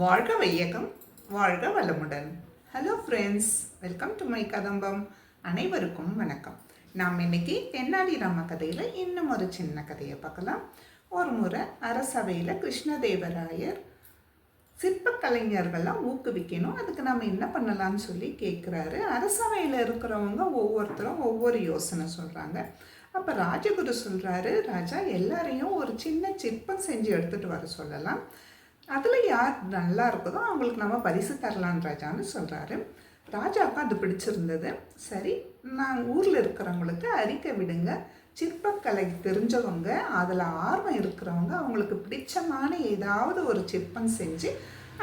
வாழ்க வையகம் வாழ்க வளமுடன். Hello friends welcome to my Kadambam. அனைவருக்கும் வணக்கம். நாம் இன்னைக்கு தென்னாலிராம கதையில் இன்னும் ஒரு சின்ன கதையை பார்க்கலாம். ஒரு முறை அரசவையில் கிருஷ்ணதேவராயர் சிற்பக் கலைஞர்கள்லாம் ஊக்குவிக்கணும் அதுக்கு நம்ம என்ன பண்ணலாம்னு சொல்லி கேட்குறாரு அரசவையில் இருக்கிறவங்க ஒவ்வொருத்தரும் ஒவ்வொரு யோசனை சொல்கிறாங்க அப்போ ராஜகுரு சொல்கிறாரு ராஜா எல்லாரையும் ஒரு சின்ன சிற்பம் செஞ்சு எடுத்துகிட்டு வர சொல்லலாம். அதில் யார் நல்லா இருக்குதோ அவங்களுக்கு நம்ம பரிசு தரலான் ராஜான்னு சொல்கிறாரு ராஜாவுக்கு அது பிடிச்சிருந்தது. சரி நான் ஊரில் இருக்கிறவங்களுக்கு அறிக்கை விடுங்க. சிற்பக்கலை தெரிஞ்சவங்க அதில் ஆர்வம் இருக்கிறவங்க அவங்களுக்கு பிடிச்சமான ஏதாவது ஒரு சிற்பம் செஞ்சு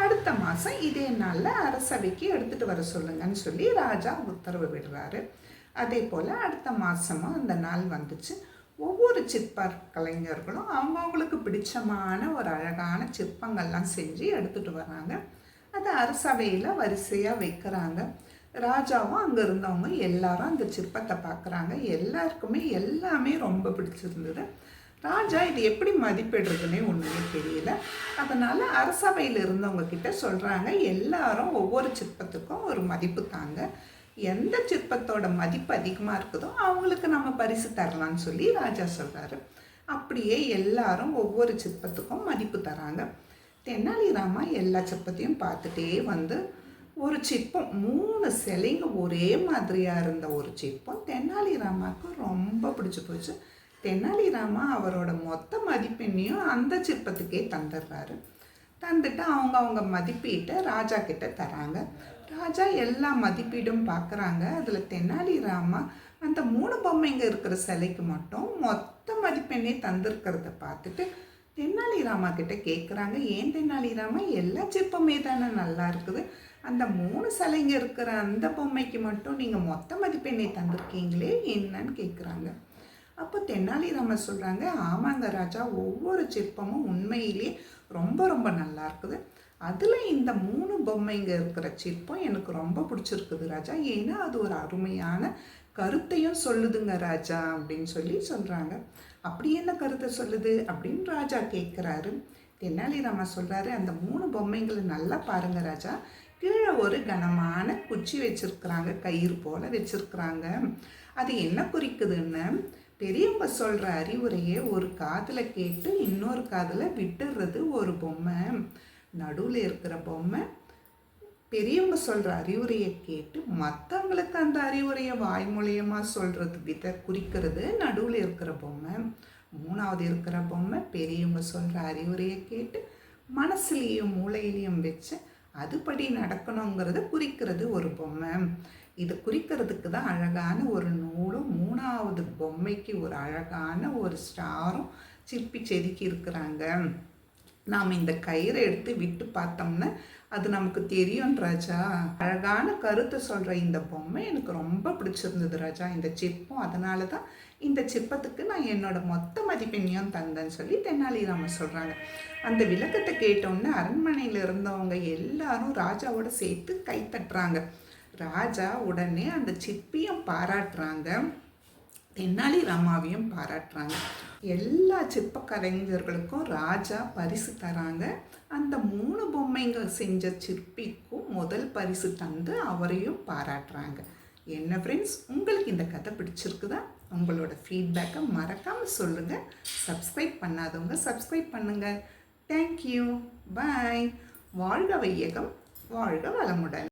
அடுத்த மாதம் இதே நாளில் அரசவைக்கு எடுத்துகிட்டு வர சொல்லுங்கன்னு சொல்லி ராஜா உத்தரவு விடுறாரு. அதே போல் அடுத்த மாதமும் அந்த நாள் வந்துச்சு. ஒவ்வொரு சிற்பர் கலைஞர்களும் அவங்கவுங்களுக்கு பிடிச்சமான ஒரு அழகான சிற்பங்கள்லாம் செஞ்சு எடுத்துகிட்டு வராங்க அதை அரசவையில் வரிசையாக வைக்கிறாங்க. ராஜாவும் அங்கே இருந்தவங்க எல்லாரும் அந்த சிற்பத்தை பார்க்குறாங்க எல்லாருக்குமே எல்லாமே ரொம்ப பிடிச்சிருந்தது. ராஜா இது எப்படி மதிப்பிடுறதுன்னே ஒன்றுமே தெரியல. அதனால் அரசவையில் இருந்தவங்க கிட்ட சொல்கிறாங்க எல்லாரும் ஒவ்வொரு சிற்பத்துக்கும் ஒரு மதிப்பு தாங்க. எந்த சிற்பத்தோட மதிப்பு அதிகமாக இருக்குதோ அவங்களுக்கு நம்ம பரிசு தரலான்னு சொல்லி ராஜா சொல்கிறாரு அப்படியே எல்லாரும் ஒவ்வொரு சிற்பத்துக்கும் மதிப்பு தராங்க. தென்னாலிராமா எல்லா சிற்பத்தையும் பார்த்துட்டே வந்து ஒரு சிற்பம் மூணு சிலைங்க ஒரே மாதிரியாக இருந்த ஒரு சிற்பம் தென்னாலிராமாவுக்கு ரொம்ப பிடிச்சி போச்சு. தென்னாலிராமா அவரோட மொத்த மதிப்பெண்ணையும் அந்த சிற்பத்துக்கே தந்துடுறாரு. தந்துட்டு அவங்க அவங்க மதிப்பீட்டை ராஜா கிட்ட தராங்க ராஜா எல்லா மதிப்பீடும் பார்க்குறாங்க. அதில் தெனாலிராமா அந்த மூணு பொம்மைங்க இருக்கிற சிலைக்கு மட்டும் மொத்த மதிப்பெண்ணே தந்திருக்கிறத பார்த்துட்டு தென்னாலிராமா கிட்ட கேட்குறாங்க ஏன் தென்னாலிராமா எல்லா சிற்பமே தானே நல்லா இருக்குது. அந்த மூணு சிலைங்க இருக்கிற அந்த பொம்மைக்கு மட்டும் நீங்கள் மொத்த மதிப்பெண்ணை தந்திருக்கீங்களே என்னன்னு கேட்குறாங்க அப்போ தென்னாலிராமன் சொல்கிறாங்க ஆமாங்க ராஜா ஒவ்வொரு சிற்பமும் உண்மையிலே ரொம்ப ரொம்ப நல்லா இருக்குது. அதில் இந்த மூணு பொம்மைங்க இருக்கிற சிற்பம் எனக்கு ரொம்ப பிடிச்சிருக்குது ராஜா. ஏன்னா அது ஒரு அருமையான கருத்தையும் சொல்லுதுங்க ராஜா அப்படின்னு சொல்லி சொல்கிறாங்க அப்படி என்ன கருத்தை சொல்லுது அப்படின்னு ராஜா கேட்குறாரு தென்னாலிராமன் சொல்கிறாரு அந்த மூணு பொம்மைங்களை நல்லா பாருங்க ராஜா. கீழே ஒரு கனமான குச்சி வச்சுருக்குறாங்க கயிறு போல் வச்சுருக்குறாங்க. அது என்ன குறிக்குதுன்னு பெரியவங்க சொல்கிற அறிவுரையை ஒரு காதில் கேட்டு இன்னொரு காதில் விட்டுடுறது ஒரு பொம்மை. நடுவில் இருக்கிற பொம்மை. பெரியவங்க சொல்கிற அறிவுரையை கேட்டு மற்றவங்களுக்கு அந்த அறிவுரையை வாய்மொழியமாக சொல்கிறது வித குறிக்கிறது நடுவில் இருக்கிற பொம்மை. மூணாவது இருக்கிற பொம்மை பெரியவங்க சொல்கிற அறிவுரையை கேட்டு மனசுலேயும் மூளையிலையும் வச்சு அதுபடி நடக்கணுங்கிறத குறிக்கிறது ஒரு பொம்மை. இது குறிக்கிறதுக்கு தான் அழகான ஒரு நூலும் மூணாவது பொம்மைக்கு ஒரு அழகான ஒரு ஸ்டாரும் சிற்பி செதுக்கி இருக்கிறாங்க நாம் இந்த கயிறை எடுத்து விட்டு பார்த்தோம்னா அது நமக்கு தெரியும் ராஜா. அழகான கருத்தை சொல்கிற இந்த பொம்மை எனக்கு ரொம்ப பிடிச்சிருந்தது ராஜா. இந்த சிற்பம் அதனால தான் இந்த சிற்பத்துக்கு நான் என்னோட மொத்த மதிப்பெண்ணையும் தந்தேன்னு சொல்லி தென்னாலிராம சொல்கிறாங்க அந்த விளக்கத்தை கேட்டோன்னே அரண்மனையில் இருந்தவங்க எல்லாரும் ராஜாவோட சேர்த்து கை தட்டுறாங்க. ராஜா உடனே அந்த சிற்பியும் பாராட்டுறாங்க. தென்னாலி ராமாவையும் பாராட்டுறாங்க. எல்லா சிற்ப கலைஞர்களுக்கும் ராஜா பரிசு தராங்க. அந்த மூணு பொம்மைங்க செஞ்ச சிற்பிக்கும் முதல் பரிசு தந்து அவரையும் பாராட்டுறாங்க. என்ன ஃப்ரெண்ட்ஸ் உங்களுக்கு இந்த கதை பிடிச்சிருக்குதா? உங்களோட ஃபீட்பேக்கை மறக்காமல் சொல்லுங்கள் சப்ஸ்கிரைப் பண்ணாதவங்க சப்ஸ்கிரைப் பண்ணுங்கள் தேங்க்யூ பாய் வாழ்க வையகம் வாழ்க வளமுடன்.